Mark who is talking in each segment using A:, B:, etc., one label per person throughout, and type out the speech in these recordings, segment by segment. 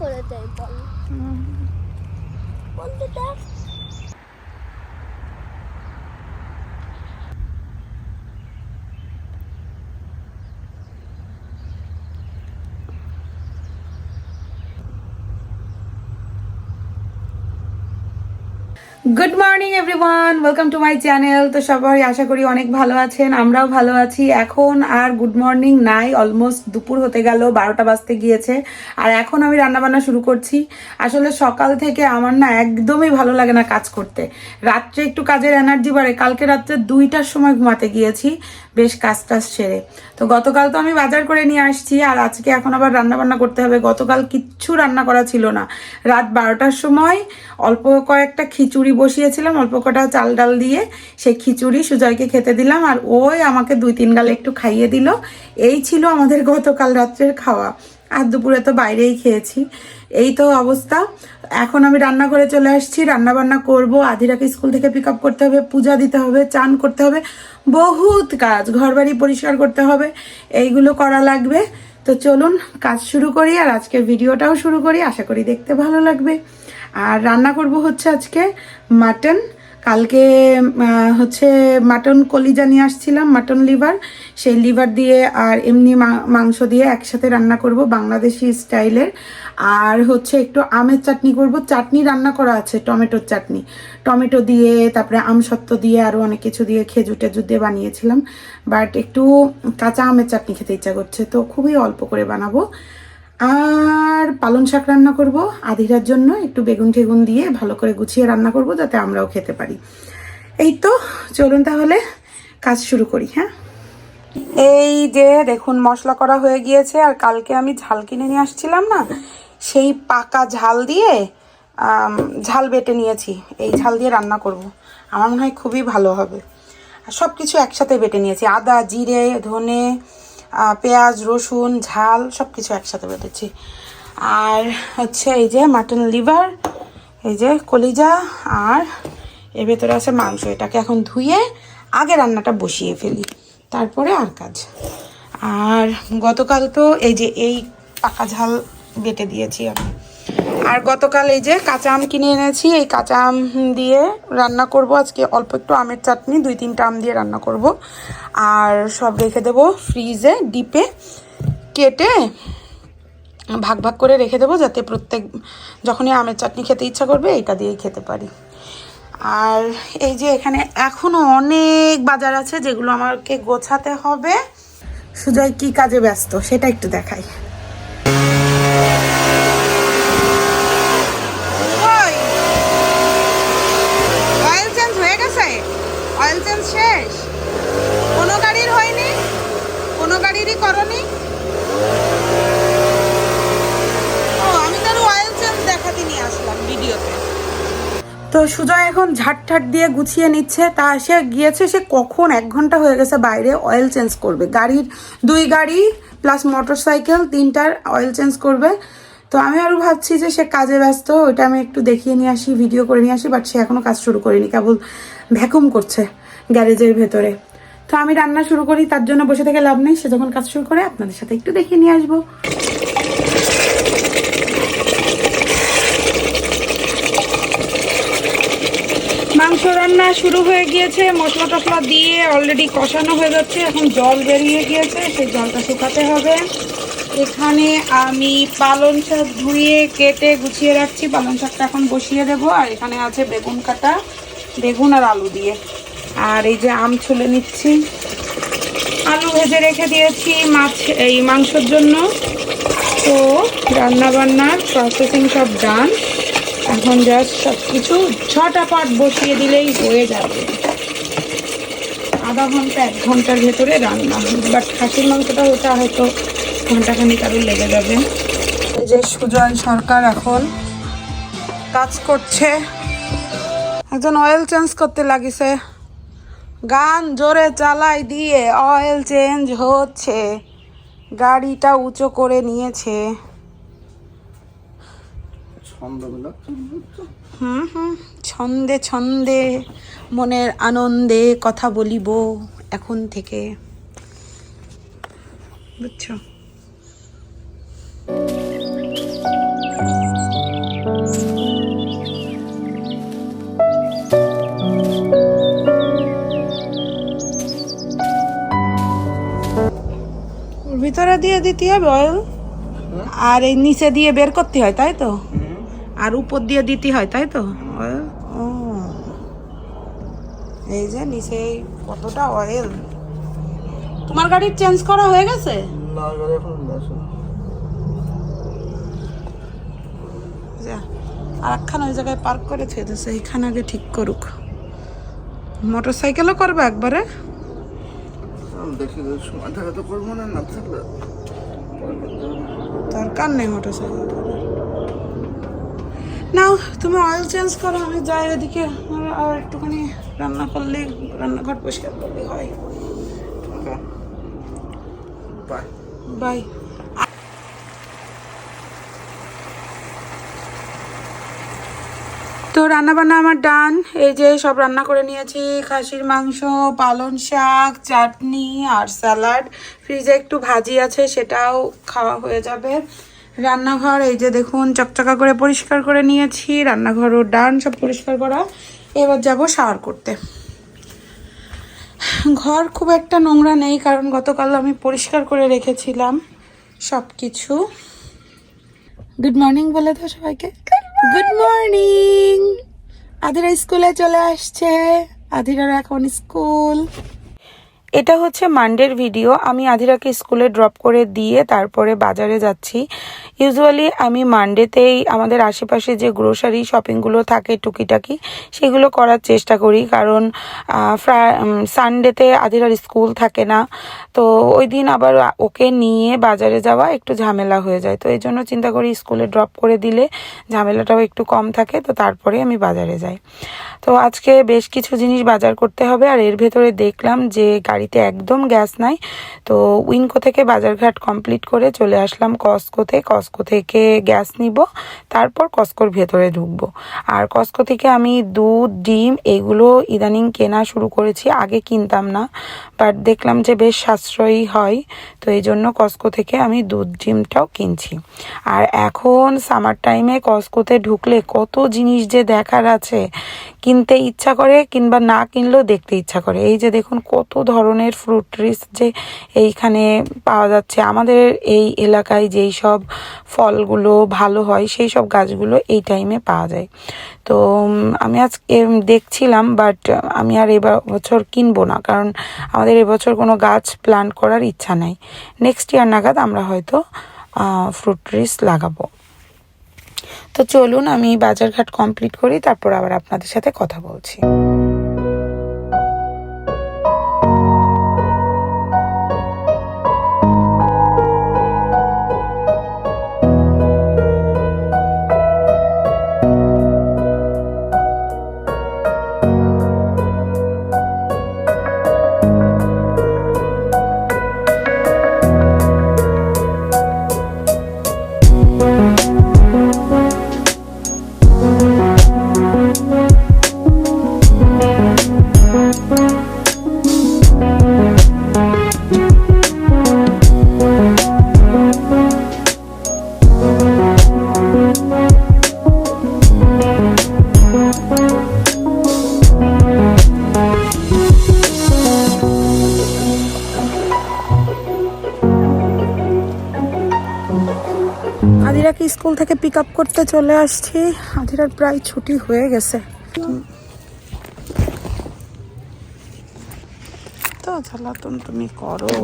A: করে দেয় বল। বলতে দেখ।
B: Good morning everyone welcome to my channel তো সবাই আশা করি অনেক ভালো আছেন, আমরাও ভালো আছি। এখন আর গুড মর্নিং নাই অলমোস্ট দুপুর হতে গেল, বারোটা বাজতে গিয়েছে। আর এখন আমি রান্নাবান্না শুরু করছি। আসলে সকাল থেকে আমার না একদমই ভালো লাগে না কাজ করতে। রাত্রে একটু কাজের এনার্জি বাড়ে। কালকে রাত্রে দুইটার সময় ঘুমাতে গিয়েছি। বেশ কাজ টাজ সেরে। তো গতকাল তো আমি বাজার করে নিয়ে আসছি, আর আজকে এখন আবার রান্না বান্না করতে হবে। গতকাল কিচ্ছু রান্না করা ছিল না। রাত বারোটার সময় অল্প কয়েকটা খিচুড়ি বসিয়েছিলাম, অল্প কটা চাল ডাল দিয়ে সেই খিচুড়ি সুজয়কে খেতে দিলাম, আর ওই আমাকে দুই তিন গাল একটু খাইয়ে দিল। এই ছিল আমাদের গতকাল রাত্রের খাওয়া। আর দুপুরে তো বাইরেই খেয়েছি। এই তো অবস্থা। এখন আমি রান্না করে চলে আসছি। রান্না বান্না করব। আধিরাকে স্কুল থেকে পিক আপ করতে হবে, পূজা দিতে হবে, চান করতে হবে। বহুত কাজ ঘর বাড়ি পরিষ্কার করতে হবে। এইগুলো করা লাগবে। তো চলুন কাজ শুরু করি আর আজকের ভিডিওটাও শুরু করি। আশা করি দেখতে ভালো লাগবে। আর রান্না করব হচ্ছে আজকে মাটন কালকে হচ্ছে মাটন কলিজা নিয়ে আসছিলাম, মাটন লিভার। সেই লিভার দিয়ে আর এমনি মাংস দিয়ে একসাথে রান্না করব বাংলাদেশি স্টাইলের। আর হচ্ছে একটু আমের চাটনি করব। চাটনি রান্না করা আছে, টমেটোর চাটনি। টমেটো দিয়ে, তারপরে আমসত্ত্ব দিয়ে আরও অনেক কিছু দিয়ে খেজুর টেজুর দিয়ে বানিয়েছিলাম। বাট একটু কাঁচা আমের চাটনি খেতে ইচ্ছা করছে, তো খুবই অল্প করে বানাবো। আর পালং শাক রান্না করব। আধিরার জন্য একটু বেগুন টেগুন দিয়ে ভালো করে গুছিয়ে রান্না করব যাতে আমরাও খেতে পারি। এই তো, চলুন তাহলে কাজ শুরু করি হ্যাঁ? এই যে দেখুন, মশলা করা হয়ে গিয়েছে আর কালকে আমি ঝাল কিনে নিয়ে আসছিলাম না, সেই পাকা ঝাল দিয়ে ঝাল বেটে নিয়েছি। এই ঝাল দিয়ে রান্না করব। আমার মনে হয় খুবই ভালো হবে। সব কিছু একসাথে বেটে নিয়েছি। আদা, জিরে, ধনে পেঁয়াজ, রসুন, ঝাল সব কিছু একসাথে বেটেছি। আর হচ্ছে এই যে মাটন লিভার এই যে কলিজা, আর এর ভেতরে আছে মাংস। এটাকে এখন ধুয়ে আগে রান্নাটা বসিয়ে ফেলি। তারপরে আর কাজ। আর গতকাল তো এই যে এই পাকা ঝাল বেটে দিয়েছি আমি। আর গতকাল এই যে কাঁচা আম কিনে এনেছি, এই কাঁচা আম দিয়ে রান্না করব। আজকে অল্প একটু আমের চাটনি, দুই তিনটা আম দিয়ে রান্না করব। আর সব রেখে দেবো ফ্রিজে, ডিপে কেটে ভাগ ভাগ করে রেখে দেবো যাতে প্রত্যেক, যখনই আমের চাটনি খেতে ইচ্ছা করবে এটা দিয়েই খেতে পারি। আর এই যে এখানে এখনও অনেক বাজার আছে যেগুলো আমাকে গোছাতে হবে। সুজয় কি কাজে ব্যস্ত সেটা একটু দেখাই কই? অয়েল চেঞ্জ হয়ে গেছে অয়েল চেঞ্জ শেষ কোনো গাড়ির হয়নি কোনো গাড়িরই করনি? ও, আমি তার অয়েল চেঞ্জ দেখাতে নিয়ে আসলাম ভিডিওতে। তো সুজয় এখন ঝাট ঠাট দিয়ে গুছিয়ে নিচ্ছে। তা সে গিয়েছে, সে কখন? এক ঘণ্টা হয়ে গেছে বাইরে অয়েল চেঞ্জ করবে। গাড়ির দুই গাড়ি প্লাস মোটর সাইকেল তিনটার অয়েল চেঞ্জ করবে। তো আমি আরও ভাবছি যে সে কাজে ব্যস্ত, ওইটা আমি একটু দেখিয়ে নিয়ে আসি ভিডিও করে নিয়ে আসি বাট সে এখনও কাজ শুরু করেনি, কেবল ভ্যাকুম করছে গ্যারেজের ভেতরে। তো আমি রান্না শুরু করি, তার জন্য বসে থেকে লাভ নেই। সে যখন কাজ শুরু করে, আপনাদের সাথে একটু দেখিয়ে নিয়ে আসব। মাংস রান্না শুরু হয়ে গিয়েছে। মশলা টশলা দিয়ে অলরেডি কষানো হয়ে যাচ্ছে। এখন জল বেরিয়ে গিয়েছে, সেই জলটা শুকাতে হবে। এখানে আমি পালং শাক ধুয়ে, কেটে গুছিয়ে রাখছি। পালং শাকটা এখন বসিয়ে দেবো। আর এখানে আছে বেগুন কাটা, বেগুন আর আলু দিয়ে। আর এই যে আম ছুলে নিচ্ছি। আলু ভেজে রেখে দিয়েছি মাছ, এই মাংসের জন্য। তো রান্না বান্নার প্রসেসিং সব ডান এখন জাস্ট সব কিছু ছটা পাট বসিয়ে দিলেই হয়ে যাবে। আধা ঘণ্টা, এক ঘণ্টার ভেতরে রান্না বাট খাসির মাংসটা ওটা হয়তো ঘন্টাখানিক আরও লেগে যাবে। এই যে সুজয় সরকার এখন কাজ করছে। একজন অয়েল চেঞ্জ করতে লাগিছে। গান জোরে চালাই দিয়ে অয়েল চেঞ্জ হচ্ছে। গাড়িটা উঁচু করে নিয়েছে। হুম হুম ছন্দে ছন্দে মনের আনন্দে কথা বলিব এখন থেকে। বুঝছ? দিয়ে দিতে হবে অয়েল আর এই নিচে দিয়ে বের করতে হয় তাই তো? আর উপর দিয়ে দিতে হয় তাই তো? অয়েল এই যে নিচে কতটা অয়েল তোমার গাড়ির চেঞ্জ করা হয়ে গেছে?
C: গাড়ি
B: আর একখান ওই জায়গায় পার্ক করে থুয়ে দিয়েছে এইখানে আগে ঠিক করুক। মোটর সাইকেলও করবে একবারে?
C: দেখি সময় থাকা তো করব না না থাকলে
B: দরকার নেই মোটর সাইকেল নাও তুমি অয়েল চেঞ্জ করো আমি যাই এদিকে। আর- আর একটুখানি রান্না করলে রান্নাঘর পরিষ্কার করলে হয়।
C: বাই
B: বাই তো রান্না বান্না আমার ডান। এই যে সব রান্না করে নিয়েছি। খাসির মাংস পালন শাক, চাটনি আর স্যালাড। ফ্রিজে একটু ভাজি আছে, সেটাও খাওয়া হয়ে যাবে। রান্নাঘর, এই যে দেখুন, চকচকা করে পরিষ্কার করে নিয়েছি। রান্নাঘরও ডান, সব পরিষ্কার করা। এবার যাব শাওয়ার করতে। ঘর খুব একটা নোংরা নেই, কারণ গতকাল আমি পরিষ্কার করে রেখেছিলাম সব কিছু গুড মর্নিং বলে তো সবাইকে। গুড মর্নিং আধিরা স্কুলে চলে আসছে। আধিরার এখন স্কুল। এটা হচ্ছে মানডের ভিডিও আমি আধিরাকে স্কুলে ড্রপ করে দিয়ে তারপরে বাজারে যাচ্ছি। ইউজুয়ালি আমি মানডেতেই আমাদের আশেপাশে যে গ্রোসারি শপিংগুলো থাকে টুকিটাকি, সেগুলো করার চেষ্টা করি। কারণ সানডেতে আধিরার স্কুল থাকে না। তো ওই দিন আবার ওকে নিয়ে বাজারে যাওয়া একটু ঝামেলা হয়ে যায়। তো এই জন্য চিন্তা করি স্কুলে ড্রপ করে দিলে ঝামেলাটাও একটু কম থাকে। তো তারপরে আমি বাজারে যাই। তো আজকে বেশ কিছু জিনিস বাজার করতে হবে। আর এর ভেতরে দেখলাম যে গাড়িতে একদম গ্যাস নাই। তো উইনকো থেকে বাজারঘাট কমপ্লিট করে চলে আসলাম কস্কোতে কস্কো থেকে গ্যাস নিব, তারপর কস্কোর ভেতরে ঢুকবো। আর কস্কো থেকে আমি দুধ, ডিম এগুলো ইদানিং কেনা শুরু করেছি, আগে কিনতাম না, বাট দেখলাম যে বেশ সাশ্রয়ী হয়, তো এই জন্য কস্কো থেকে আমি দুধ, ডিমটাও কিনছি। আর এখন সামার টাইমে কস্কোতে ঢুকলে কত জিনিস যে দেখার আছে, কিনতে ইচ্ছা করে কিংবা না কিনলেও দেখতে ইচ্ছা করে। এই যে দেখুন কত ধরনের ফ্রুট ট্রিস যে এইখানে পাওয়া যাচ্ছে। আমাদের এই এলাকায় যেই সব ফলগুলো ভালো হয়, সেই সব গাছগুলো এই টাইমে পাওয়া যায়। তো আমি আজ দেখছিলাম বাট আমি আর এবার বছর কিনবো না, কারণ আমাদের এবছর কোনো গাছ প্লান্ট করার ইচ্ছা নাই। নেক্সট ইয়ার নাগাদ আমরা হয়তো ফ্রুট ট্রিস লাগাবো। তো চলুন, আমি বাজারঘাট কমপ্লিট করি, তারপর আবার আপনাদের সাথে কথা বলছি। আদিরাকে স্কুল থেকে পিক আপ করতে চলে আসছি। আদিরার প্রায় ছুটি হয়ে গেছে। তো জ্বালাতন তুমি করো।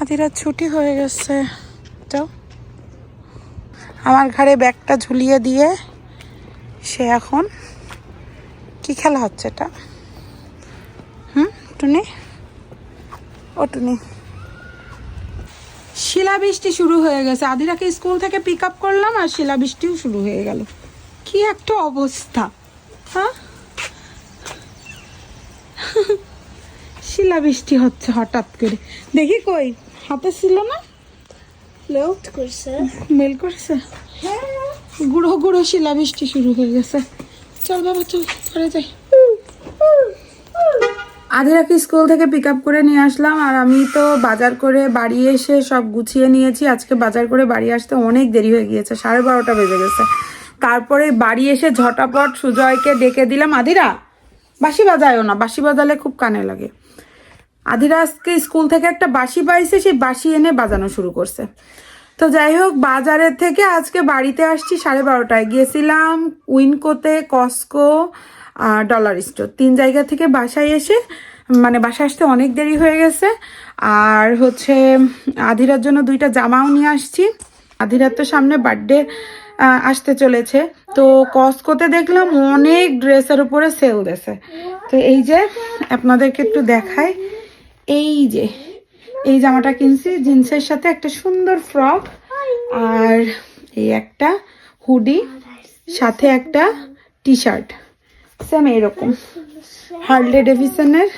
B: আদিরার ছুটি হয়ে গেছে। যাও। আমার ঘাড়ে ব্যাগটা ঝুলিয়ে দিয়ে সে এখন কি খেলা হচ্ছে এটা? হুম, টুনি? ও, টুনি। শিলাবৃষ্টি শুরু হয়ে গেছে। আদিরাকে স্কুল থেকে পিক আপ করলাম আর শিলাবৃষ্টিও শুরু হয়ে গেল। কি একটা অবস্থা হ্যাঁ? শিলাবৃষ্টি হচ্ছে হঠাৎ করে। দেখি কই হাতে ছিল না?
A: মেল্ট করছে।
B: মেল করছে?
A: হ্যাঁ।
B: গুঁড়ো গুঁড়ো শিলাবৃষ্টি শুরু হয়ে গেছে। চল বাবা চল ঘরে যাই। আদিরাকে স্কুল থেকে পিক আপ করে নিয়ে আসলাম আর আমি তো বাজার করে বাড়ি এসে সব গুছিয়ে নিয়েছি। আজকে বাজার করে বাড়ি আসতে অনেক দেরি হয়ে গিয়েছে, সাড়ে বারোটা বেজে গেছে। তারপরে বাড়ি এসে ঝটাপট সুজয়কে ডেকে দিলাম, আদিরা বাসি বাজায়ও না। বাসি বাজালে খুব কানে লাগে। আধিরা আজকে স্কুল থেকে একটা বাসি পাইছে, সেই বাসি এনে বাজানো শুরু করছে। তো যাই হোক, বাজারের থেকে আজকে বাড়িতে আসছি সাড়ে বারোটায়। গিয়েছিলাম উইনকোতে, কস্কো ডলার স্টোর তিন জায়গা থেকে বাসায় এসে মানে বাসায় আসতে অনেক দেরি হয়ে গেছে। আর হচ্ছে, আধিরার জন্য দুইটা জামাও নিয়ে আসছি। আধিরার তো সামনে বার্থডে আসতে চলেছে। তো কস্কোতে দেখলাম অনেক ড্রেসের উপরে সেল দেছে তো এই যে, আপনাদেরকে একটু দেখাই। এই যে, এই জামাটা কিনছি জিন্সের সাথে একটা সুন্দর ফ্রক আর এই একটা হুডি সাথে একটা টি শার্ট সেম এরকম হার্লে ডেভিসনের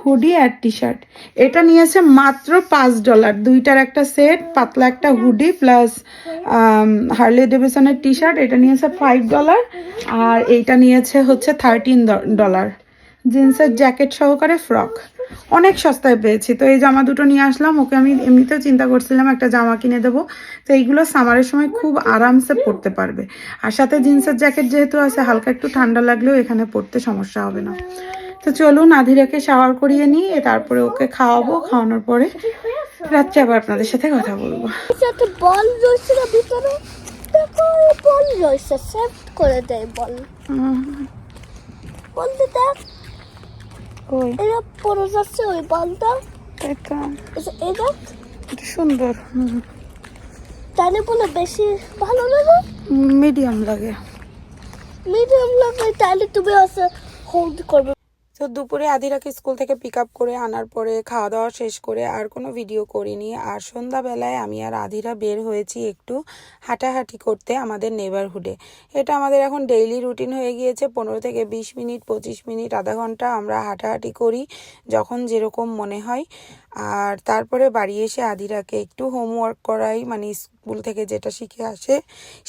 B: হুডি আর টি শার্ট এটা নিয়েছে মাত্র পাঁচ ডলার দুইটার একটা সেট পাতলা একটা হুডি প্লাস হার্লে ডেভিসনের টি শার্ট এটা নিয়েছে ফাইভ ডলার আর এইটা নিয়েছে হচ্ছে থার্টিন ডলার জিন্সের জ্যাকেট সহকারে ফ্রক অনেক সস্তায় পেয়েছি। তো এই জামা দুটো নিয়ে আসলাম ওকে আমি এমনিতেও চিন্তা করছিলাম একটা জামা কিনে দেবো। তো এইগুলো সামারের সময় খুব আরামসে পরতে পারবে। আর সাথে জিন্সের জ্যাকেট যেহেতু আছে হালকা একটু ঠান্ডা লাগলেও এখানে পরতে সমস্যা হবে না। তো চলুন আধিরাকে শাওয়ার করিয়ে নিই তারপরে ওকে খাওয়াবো। খাওয়ানোর পরে রাত্রে আবার আপনাদের সাথে কথা বলব।
A: বল রয়েছে ভিতরে? বল রয়েছে সেভ করে দেয় বল। বলতে দেখ
B: ওই
A: এটা পড়ে যাচ্ছে ওই পালটা
B: এটা
A: দেখ
B: এটা। সুন্দর
A: তাহলে বলে বেশি ভালো লাগে
B: মিডিয়াম লাগে।
A: মিডিয়াম লাগে তাহলে তুমি আছে হোল্ড করবে।
B: তো দুপুরে আধিরাকে স্কুল থেকে পিক আপ করে আনার পরে খাওয়া দাওয়া শেষ করে আর কোনো ভিডিও করিনি। আর সন্ধ্যাবেলায় আমি আর আধিরা বের হয়েছি একটু হাঁটাহাঁটি করতে আমাদের নেবারহুডে এটা আমাদের এখন ডেইলি রুটিন হয়ে গিয়েছে। পনেরো থেকে বিশ মিনিট, পঁচিশ মিনিট, আধা ঘণ্টা আমরা হাঁটাহাঁটি করি যখন যেরকম মনে হয়। আর তারপরে বাড়ি এসে আধিরাকে একটু হোমওয়ার্ক করাই মানে স্কুল থেকে যেটা শিখে আসে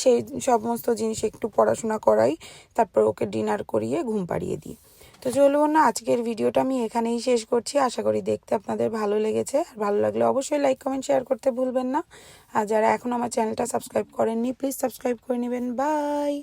B: সেই সমস্ত জিনিস একটু পড়াশোনা করাই। তারপর ওকে ডিনার করিয়ে ঘুম পাড়িয়ে দিই। তো চলুন না, আজকের ভিডিওটা আমি এখানেই শেষ করছি। আশা করি দেখতে আপনাদের ভালো লেগেছে। আর ভালো লাগলে অবশ্যই লাইক কমেন্ট শেয়ার করতে ভুলবেন না। আর যারা এখন আমার চ্যানেলটা সাবস্ক্রাইব করেননি প্লিজ সাবস্ক্রাইব করে নেবেন। বাই